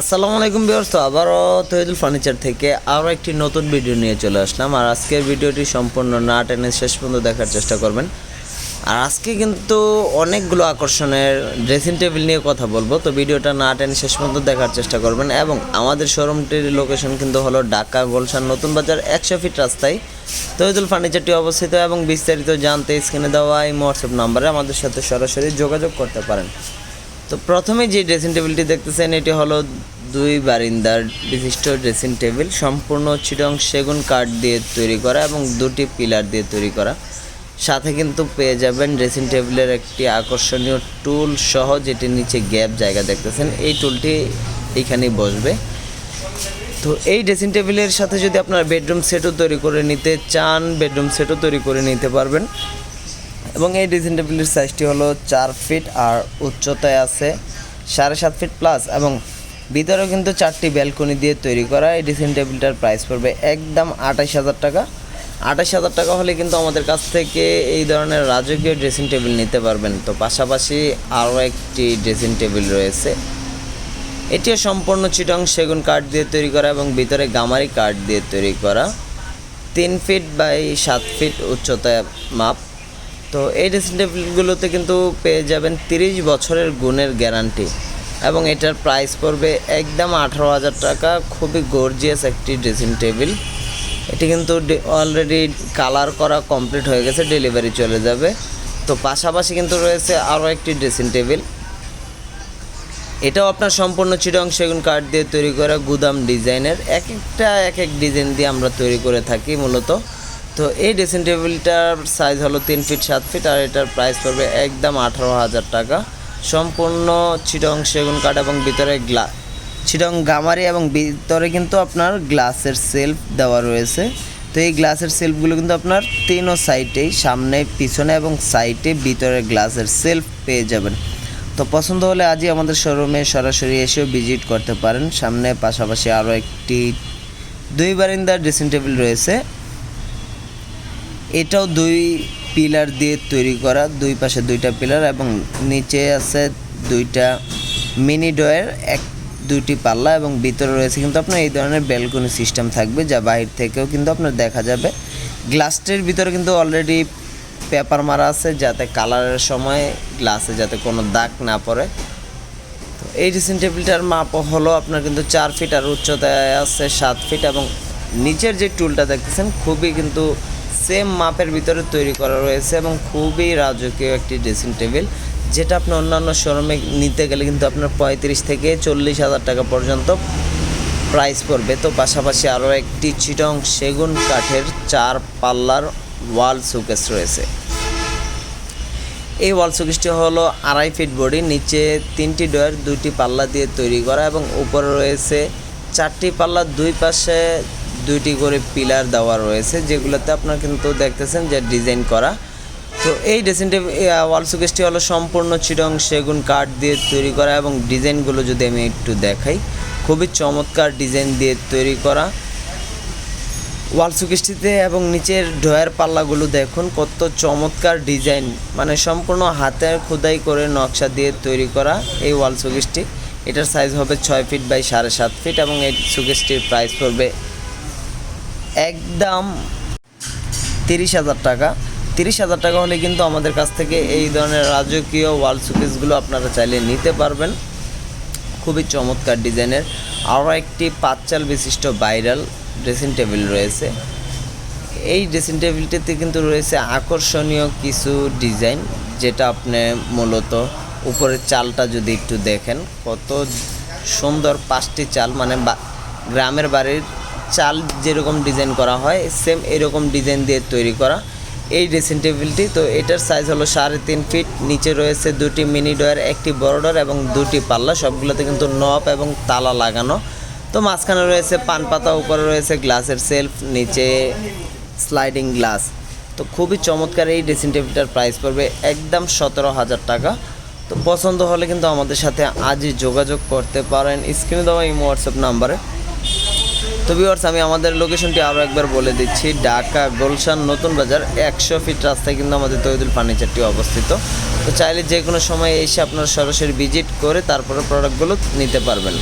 আসসালামু আলাইকুম বিয়ার্স তো আবারও তহিদুল ফার্নিচার থেকে আরও একটি নতুন ভিডিও নিয়ে চলে আসলাম। আর আজকের ভিডিওটি সম্পূর্ণ না টেনে শেষ পর্যন্ত দেখার চেষ্টা করবেন। আর আজকে কিন্তু অনেকগুলো আকর্ষণের ড্রেসিং টেবিল নিয়ে কথা বলব, তো ভিডিওটা না টেনে শেষ পর্যন্ত দেখার চেষ্টা করবেন। এবং আমাদের শোরুমটির লোকেশন কিন্তু হলো ঢাকা গোলশান নতুন বাজার একশো ফিট রাস্তায়। তহিদুল ফার্নিচারটি অবস্থিত এবং বিস্তারিত জানতে স্ক্রিনে দেওয়া এই হোয়াটসঅ্যাপ নাম্বারে আমাদের সাথে সরাসরি যোগাযোগ করতে পারেন। তো প্রথমে যে ড্রেসিং টেবিলটি দেখতেছেন, এটি হলো দুই বারিন্দার বিশিষ্ট ড্রেসিং টেবিল সম্পূর্ণ চিটং সেগুন কাঠ দিয়ে তৈরি করা এবং দুটি পিলার দিয়ে তৈরি করা। সাথে কিন্তু পেয়ে যাবেন ড্রেসিং টেবিলের একটি আকর্ষণীয় টুল সহ যেটির নিচে গ্যাপ জায়গা দেখতেছেন। এই টুলটি এইখানেই বসবে। তো এই ড্রেসিং টেবিলের সাথে যদি আপনার বেডরুম সেটও তৈরি করে নিতে চান বেডরুম সেটও তৈরি করে নিতে পারবেন। এবং এই ড্রেসিং টেবিলের সাইজটি হলো চার ফিট আর উচ্চতায় আছে সাড়ে সাত ফিট প্লাস এবং ভিতরেও কিন্তু চারটি ব্যালকনি দিয়ে তৈরি করা এই ড্রেসিং টেবিলটার প্রাইস পড়বে একদম আঠাশ হাজার টাকা। আঠাশ হাজার টাকা হলে কিন্তু আমাদের কাছ থেকে এই ধরনের রাজকীয় ড্রেসিং টেবিল নিতে পারবেন। তো পাশাপাশি আরও একটি ড্রেসিং টেবিল রয়েছে। এটিও সম্পূর্ণ চিটং সেগুন কাঠ দিয়ে তৈরি করা এবং ভিতরে গামারি কাঠ দিয়ে তৈরি করা। তিন ফিট বাই সাত ফিট উচ্চতা মাপ। তো এই ড্রেসিং টেবিলগুলোতে কিন্তু পেয়ে যাবেন তিরিশ বছরের গুণের গ্যারান্টি এবং এটার প্রাইস পড়বে একদম আঠারো হাজার টাকা, খুবই গর্জিয়াস একটি ড্রেসিং টেবিল এটি কিন্তু অলরেডি কালার করা কমপ্লিট হয়ে গেছে ডেলিভারি চলে যাবে। তো পাশাপাশি কিন্তু রয়েছে আরও একটি ড্রেসিং টেবিল এটাও আপনার সম্পূর্ণ চিরং সেগুন কাঠ দিয়ে তৈরি করা গুদাম ডিজাইনের। এক একটা এক এক ডিজাইন দিয়ে আমরা তৈরি করে থাকি মূলত। তো এই ড্রেসিং টেবিলটার সাইজ হলো তিন ফিট সাত ফিট আর এটার প্রাইস পড়বে একদম আঠারো হাজার টাকা। সম্পূর্ণ চিরং সেগুন কাঠ এবং ভিতরে গ্লা চিরং গামারি এবং ভিতরে কিন্তু আপনার গ্লাসের সেলফ দেওয়া রয়েছে। তো এই গ্লাসের সেলফগুলো কিন্তু আপনার তিনও সাইডেই সামনে, পিছনে এবং সাইডে ভিতরে গ্লাসের সেলফ পেয়ে যাবেন। তো পছন্দ হলে আজই আমাদের শোরুমে সরাসরি এসেও ভিজিট করতে পারেন। সামনে পাশাপাশি আরও একটি, দুই বারিন্দার ড্রেসিং টেবিল রয়েছে। এটাও দুই পিলার দিয়ে তৈরি করা, দুই পাশে দুইটা পিলার এবং নিচে আছে দুইটা মিনি ডয়ের এক, দুইটি পাল্লা এবং ভিতরে রয়েছে কিন্তু আপনার এই ধরনের ব্যালকনি সিস্টেম থাকবে যা বাইরে থেকেও কিন্তু আপনার দেখা যাবে। গ্লাসটির ভিতরে কিন্তু অলরেডি পেপার মারা আছে যাতে কালারের সময় গ্লাসে যাতে কোনো দাগ না পড়ে। তো এই ড্রেসিং টেবিলটার মাপ হলো আপনার কিন্তু চার ফিট আর উচ্চতায় আছে সাত ফিট এবং নিচের যে টুলটা দেখতেছেন খুবই কিন্তু সেম মাপের ভিতরে তৈরি করা রয়েছে এবং খুবই রাজকীয় একটি ড্রেসিং টেবিল যেটা আপনি অন্যান্য শোরুমে নিতে গেলে কিন্তু আপনার পঁয়ত্রিশ থেকে চল্লিশ হাজার টাকা পর্যন্ত প্রাইস পড়বে। তো পাশাপাশি আরও একটি চিটং সেগুন কাঠের চার পাল্লার ওয়াল শোকেস রয়েছে। এই ওয়াল শোকেসটি হলো আড়াই ফিট বডি নিচে তিনটি ডয়ার দুইটি পাল্লা দিয়ে তৈরি করা এবং উপরে রয়েছে চারটি পাল্লা, দুই পাশে দুইটি করে পিলার দেওয়া রয়েছে, যেগুলোতে আপনার কিন্তু দেখতেছেন যে ডিজাইন করা। তো এই ড্রেসিং ওয়াল শোকেসটি হলো সম্পূর্ণ চিরং সেগুন কাঠ দিয়ে তৈরি করা এবং ডিজাইনগুলো যদি আমি একটু দেখাই, খুবই চমৎকার ডিজাইন দিয়ে তৈরি করা। ওয়াল সুকেশটিতে এবং নিচের ডয়ার পাল্লাগুলো দেখুন, কত চমৎকার ডিজাইন। মানে সম্পূর্ণ হাতের খোদাই করে নকশা দিয়ে তৈরি করা এই ওয়াল সুকেশটি এটার সাইজ হবে ছয় ফিট বাই সাড়ে সাত ফিট এবং এই সুকেসটির প্রাইস পড়বে একদম তিরিশ হাজার টাকা। তিরিশ হাজার টাকা হলে কিন্তু আমাদের কাছ থেকে এই ধরনের রাজকীয় ওয়াল সুকেসগুলো আপনারা চাইলে নিতে পারবেন। খুবই চমৎকার ডিজাইনের। আরও একটি পাঁচচাল বিশিষ্ট ভাইরাল ড্রেসিং টেবিল রয়েছে। এই ড্রেসিং টেবিলটিতে কিন্তু রয়েছে আকর্ষণীয় কিছু ডিজাইন, যেটা আপনি মূলত উপরের চালটা যদি একটু দেখেন, কত সুন্দর পাঁচটি চাল মানে গ্রামের বাড়ির চাল যেরকম ডিজাইন করা হয় সেম এরকম ডিজাইন দিয়ে তৈরি করা। এই ড্রেসিং টেবিলটি তো এটার সাইজ হলো সাড়ে তিন ফিট নিচে রয়েছে দুটি মিনি ডয়ার একটি বড় ডয়ার এবং দুটি পাল্লা, সবগুলোতে কিন্তু নব এবং তালা লাগানো। তো মাঝখানে রয়েছে পান পাতা, উপরে রয়েছে গ্লাসের সেলফ নিচে স্লাইডিং গ্লাস তো খুবই চমৎকার এই ড্রেসিং টেবিলটার প্রাইস পড়বে একদম সতেরো হাজার টাকা। তো পছন্দ হলে কিন্তু আমাদের সাথে আজই যোগাযোগ করতে পারেন। স্ক্রিনে দেওয়া এই হোয়াটসঅ্যাপ নাম্বারে তো ভিউয়ার্স আমি আমাদের লোকেশনটি আরও একবার বলে দিচ্ছি। ঢাকা গোলশান নতুন বাজার, একশো ফিট রাস্তায় কিন্তু আমাদের তৈদুল ফার্নিচারটি অবস্থিত। তো চাইলে যে কোনো সময় এসে আপনারা সরাসরি ভিজিট করে তারপরে প্রোডাক্টগুলো নিতে পারবেন।